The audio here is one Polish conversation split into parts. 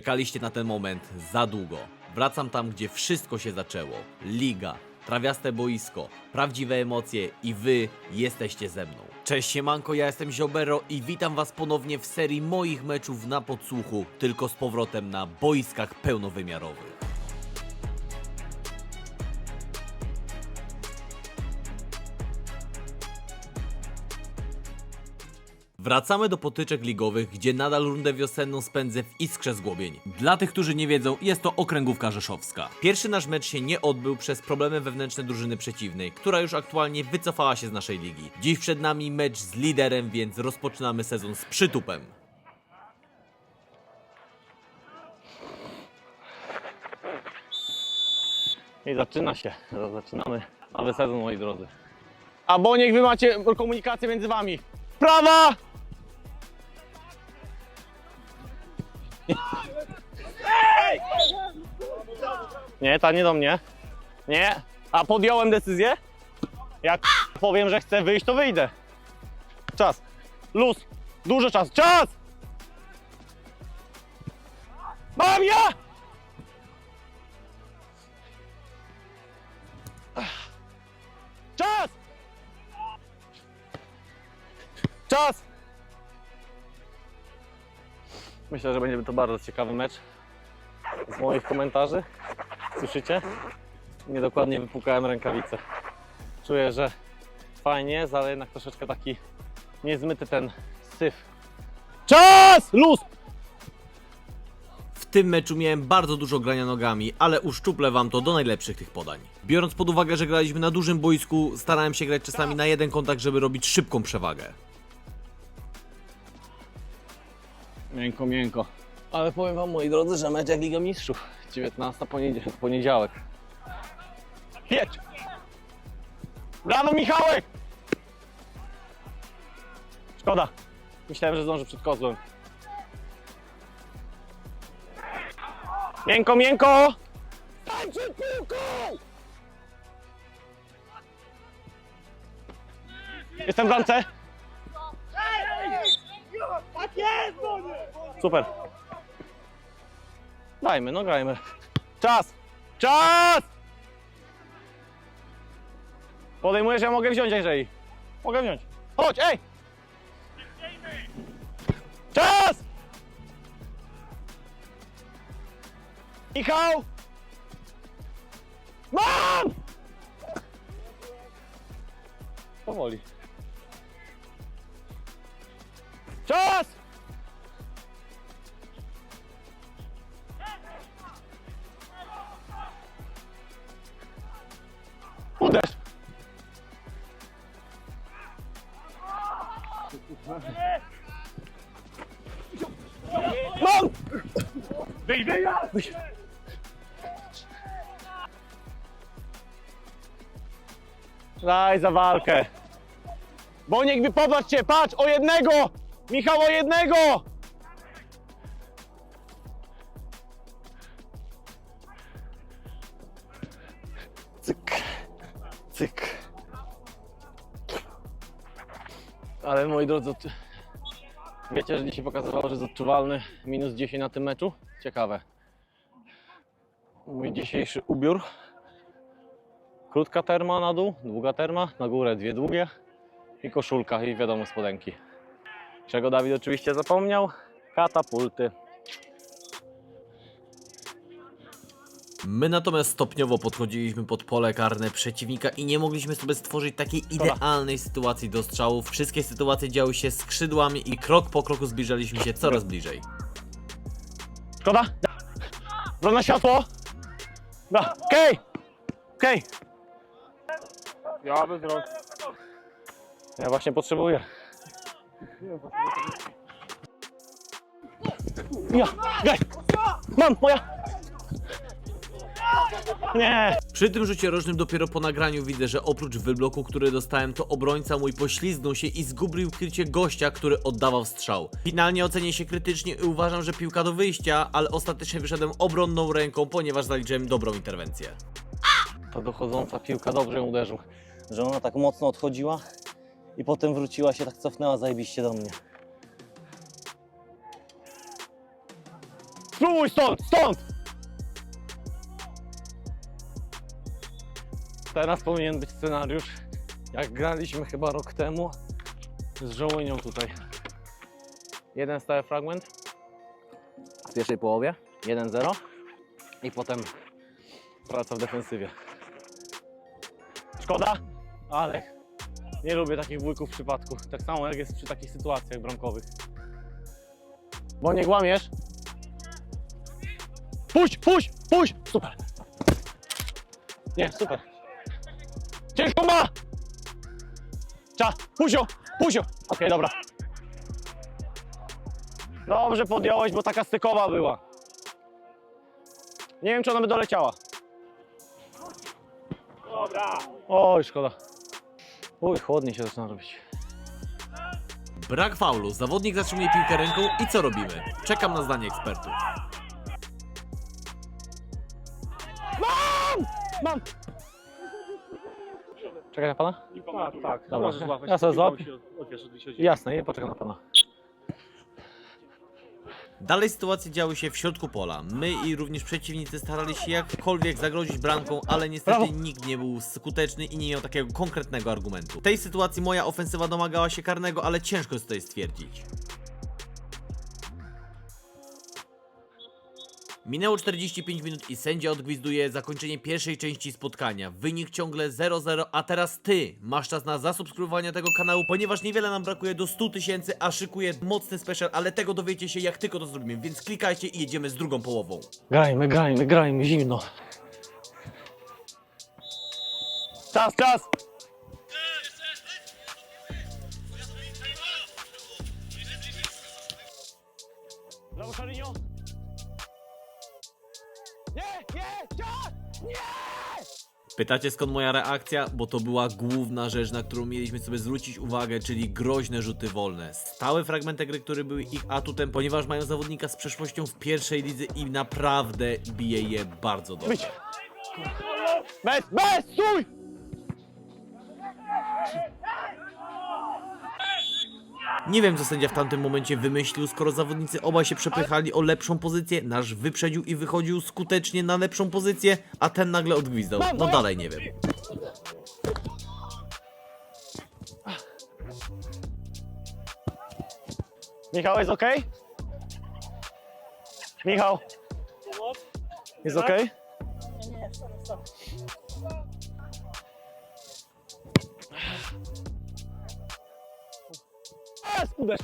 Czekaliście na ten moment za długo. Wracam tam, gdzie wszystko się zaczęło. Liga, trawiaste boisko, prawdziwe emocje i wy jesteście ze mną. Cześć siemanko, ja jestem Ziobero i witam was ponownie w serii moich meczów na podsłuchu, tylko z powrotem na boiskach pełnowymiarowych. Wracamy do potyczek ligowych, gdzie nadal rundę wiosenną spędzę w Iskrze Zgłobień. Dla tych, którzy nie wiedzą, jest to okręgówka rzeszowska. Pierwszy nasz mecz się nie odbył przez problemy wewnętrzne drużyny przeciwnej, która już aktualnie wycofała się z naszej ligi. Dziś przed nami mecz z liderem, więc rozpoczynamy sezon z przytupem. I zaczyna się. Zaczynamy nowy sezon, moi drodzy. Albo niech wy macie komunikację między wami. Prawa! Nie, ta nie do mnie. Nie. A podjąłem decyzję? Jak powiem, że chcę wyjść, to wyjdę. Czas. Luz. Dużo czas. Czas! Mam ja! Czas! Czas! Myślę, że będzie to bardzo ciekawy mecz. Z moich komentarzy, słyszycie? Niedokładnie wypukałem rękawice. Czuję, że fajnie ale jednak troszeczkę taki niezmyty ten syf. Czas! Luz! W tym meczu miałem bardzo dużo grania nogami, ale uszczuplę wam to do najlepszych tych podań. Biorąc pod uwagę, że graliśmy na dużym boisku, starałem się grać czasami na jeden kontakt, żeby robić szybką przewagę. Miękko, miękko. Ale powiem wam, moi drodzy, że mecz jak Liga Mistrzów. 19 poniedzie- poniedziałek. Jedź! Brawo, Michałek! Szkoda. Myślałem, że zdążę przed kozłem. Miękko, miękko! Stań przed piłką! Jestem w bramce. Super. Dajmy, no grajmy. Czas! Czas! Podejmujesz, ja mogę wziąć, jeżeli. Mogę wziąć. Chodź, ej! Czas! Michał! Mam! Powoli. Czas! Daj za walkę. Boniek, wy popatrzcie, patrz, o jednego! Michał, o jednego! Cyk, cyk. Ale moi drodzy, od- wiecie, że dzisiaj pokazywało, że jest odczuwalny minus 10 na tym meczu? Ciekawe. Mój dzisiejszy ubiór. Krótka terma na dół, długa terma, na górę dwie długie i koszulka i wiadomo spodenki. Czego Dawid oczywiście zapomniał? Katapulty. My natomiast stopniowo podchodziliśmy pod pole karne przeciwnika i nie mogliśmy sobie stworzyć takiej idealnej sytuacji do strzałów. Wszystkie sytuacje działy się skrzydłami i krok po kroku zbliżaliśmy się coraz bliżej. Szkoda? Brona światło! Okej! Okej! Ja bez rąk. Ja właśnie potrzebuję. Ja! Gaj! Mam! Moja! Nie! Przy tym rzucie rożnym dopiero po nagraniu widzę, że oprócz wybloku, który dostałem, to obrońca mój poślizgnął się i zgubił krycie gościa, który oddawał strzał. Finalnie ocenię się krytycznie i uważam, że piłka do wyjścia, ale ostatecznie wyszedłem obronną ręką, ponieważ zaliczyłem dobrą interwencję. Ta dochodząca piłka dobrze uderzył. Że ona tak mocno odchodziła i potem wróciła się, tak cofnęła zajebiście do mnie. spróbuj stąd, stąd! Teraz powinien być scenariusz, jak graliśmy chyba rok temu z żołnią tutaj. Jeden stały fragment w pierwszej połowie, 1-0 i potem praca w defensywie. Szkoda, ale nie lubię takich wujków w przypadku. Tak samo jak jest przy takich sytuacjach bramkowych. Bo nie kłamiesz. Puść, puść, puść! Super. Nie, super. Ciężko ma! Czas, puzio, puzio. Okej, dobra. Dobrze podjąłeś, bo taka stykowa była. Nie wiem, czy ona by doleciała. Dobra. Oj, szkoda. Uj, chłodniej się zaczyna robić. Brak faulu, zawodnik zatrzymuje piłkę ręką i co robimy? Czekam na zdanie ekspertów. Mam! Mam! Czekaj na pana? Tak, tak. Dobra. Złapać. Ja sobie złap. Piłką się Odwiesz, odwróć się. Jasne, nie poczekam na pana. Dalej sytuacje działy się w środku pola. My i również przeciwnicy starali się jakkolwiek zagrozić bramką, ale niestety nikt nie był skuteczny i nie miał takiego konkretnego argumentu. W tej sytuacji moja ofensywa domagała się karnego, ale ciężko jest tutaj stwierdzić. Minęło 45 minut i sędzia odgwizduje zakończenie pierwszej części spotkania. Wynik ciągle 0-0, a teraz ty masz czas na zasubskrybowanie tego kanału, ponieważ niewiele nam brakuje do 100 tysięcy, a szykuję mocny special, ale tego dowiecie się jak tylko to zrobimy, więc klikajcie i jedziemy z drugą połową. Grajmy, grajmy, grajmy, zimno. Czas, czas! Brawo! Pytacie skąd moja reakcja? Bo to była główna rzecz, na którą mieliśmy sobie zwrócić uwagę, czyli groźne rzuty wolne. Stałe fragmenty gry, które były ich atutem, ponieważ mają zawodnika z przeszłością w pierwszej lidze i naprawdę bije je bardzo dobrze. Bez, bez, stój! Nie wiem co sędzia w tamtym momencie wymyślił, skoro zawodnicy obaj się przepychali o lepszą pozycję, nasz wyprzedził i wychodził skutecznie na lepszą pozycję, a ten nagle odgwizdał. No dalej nie wiem. Michał, jest ok? Michał. Jest ok? Jest, uderz.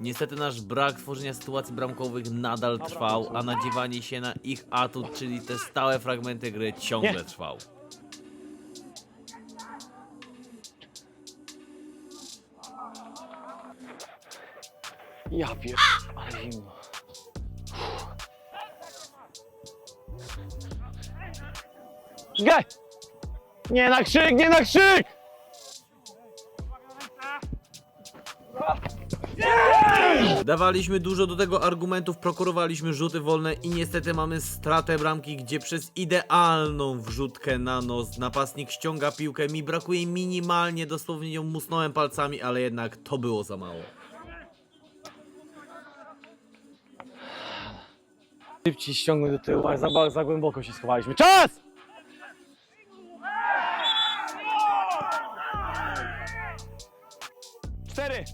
Niestety nasz brak tworzenia sytuacji bramkowych nadal trwał, a nadziewanie się na ich atut, czyli te stałe fragmenty gry ciągle Nie. trwał. Ja pier... ale zimno. Gaj! Nie na krzyk, nie na krzyk! Dawaliśmy dużo do tego argumentów, prokurowaliśmy rzuty wolne i niestety mamy stratę bramki, gdzie przez idealną wrzutkę na nos napastnik ściąga piłkę. Mi brakuje minimalnie, dosłownie ją musnąłem palcami, ale jednak to było za mało. Szybciej ściągnę do tyłu, ale za, za głęboko się schowaliśmy. Czas! Cztery!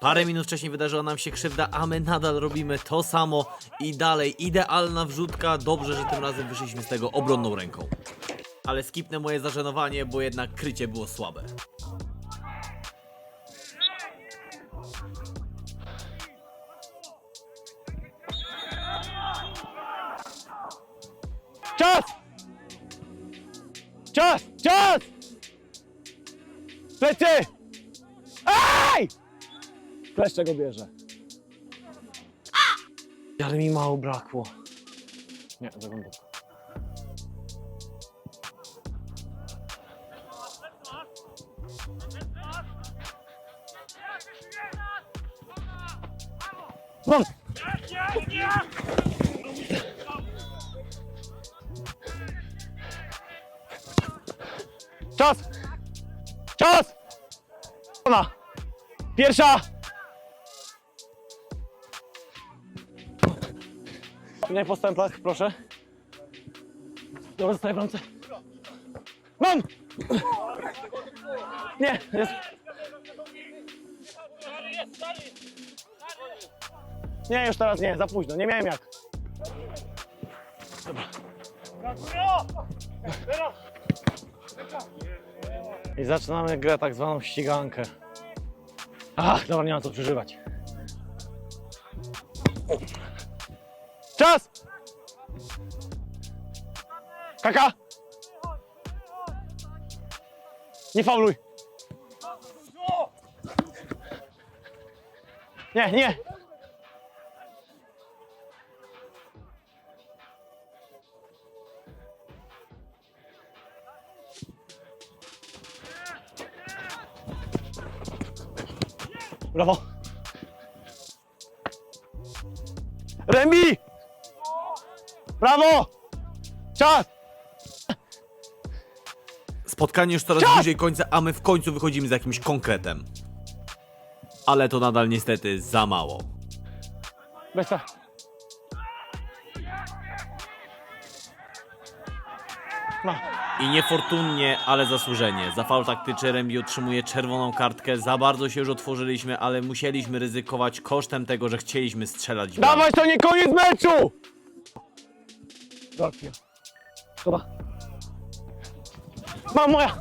Parę minut wcześniej wydarzyła nam się krzywda, a my nadal robimy to samo i dalej. Idealna wrzutka, dobrze, że tym razem wyszliśmy z tego obronną ręką. Ale skipnę moje zażenowanie, bo jednak krycie było słabe. Czas! Czas! Czas! Plecy! Kleszcze go bierze. Ale mi mało brakło. Nie, za głęboko. Mam! Czas! Czas! Ona! Pierwsza! Nie po stępach, proszę. Dobra, zostaję w bramce. Mam! Nie, jest. Nie, już teraz nie, za późno, nie miałem jak. I zaczynamy grę tak zwaną ścigankę. Ach, dobra, nie ma co przeżywać. Czas! Kaka! Nie fauluj! Nie, nie! Brawo! Remi! Brawo! Czas! Spotkanie już coraz Czas! bliżej końca, a my w końcu wychodzimy z jakimś konkretem. Ale to nadal niestety za mało. Besta. Ma. I niefortunnie, ale zasłużenie. Za faul taktyczny Rembi otrzymuje czerwoną kartkę. Za bardzo się już otworzyliśmy, ale musieliśmy ryzykować kosztem tego, że chcieliśmy strzelać. Dawaj, to nie koniec meczu! Dobra. Dobra. Mam moja!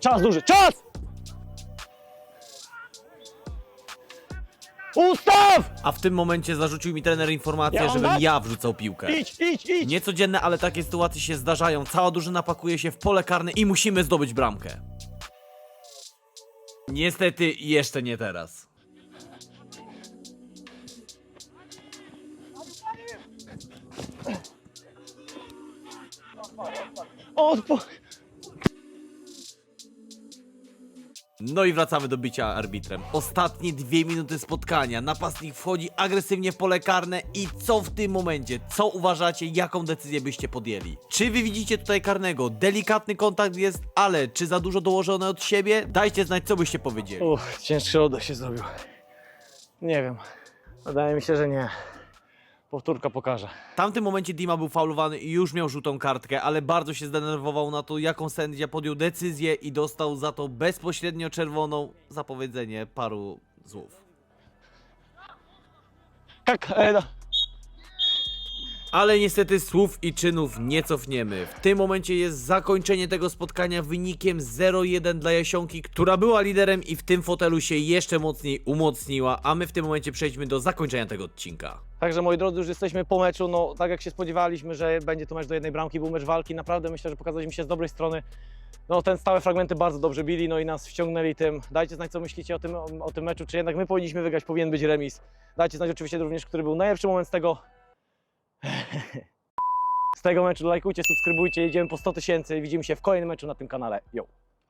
Czas duży, czas! Ustaw! A w tym momencie zarzucił mi trener informację, Ja mam żebym dać? ja wrzucał piłkę. Idź, idź, idź! Niecodzienne, ale takie sytuacje się zdarzają. Cała drużyna pakuje się w pole karne i musimy zdobyć bramkę. Niestety jeszcze nie teraz. Odpo... No i wracamy do bycia arbitrem. Ostatnie dwie minuty spotkania. Napastnik wchodzi agresywnie w pole karne i co w tym momencie? Co uważacie, jaką decyzję byście podjęli? Czy wy widzicie tutaj karnego? Delikatny kontakt jest, ale czy za dużo dołożone od siebie? Dajcie znać, co byście powiedzieli. Uff, cięższy oddech się zrobił. Nie wiem. Wydaje mi się, że nie. Powtórka pokaże. W tamtym momencie Dima był faulowany i już miał żółtą kartkę, ale bardzo się zdenerwował na to, jaką sędzia podjął decyzję i dostał za to bezpośrednio czerwoną za powiedzenie paru słów. Kak, e, da. Ale niestety słów i czynów nie cofniemy. W tym momencie jest zakończenie tego spotkania wynikiem 0-1 dla Jasionki, która była liderem i w tym fotelu się jeszcze mocniej umocniła, a my w tym momencie przejdźmy do zakończenia tego odcinka. Także moi drodzy, już jesteśmy po meczu. No, tak jak się spodziewaliśmy, że będzie to mecz do jednej bramki, był mecz walki. Naprawdę myślę, że pokazaliśmy się z dobrej strony. No, ten stałe fragmenty bardzo dobrze bili, no i nas wciągnęli tym. Dajcie znać, co myślicie o tym, o, o tym meczu, czy jednak my powinniśmy wygrać, powinien być remis. Dajcie znać oczywiście również, który był najlepszy moment z tego. z tego meczu. Lajkujcie, subskrybujcie, jedziemy po 100 tysięcy. Widzimy się w kolejnym meczu na tym kanale. Yo!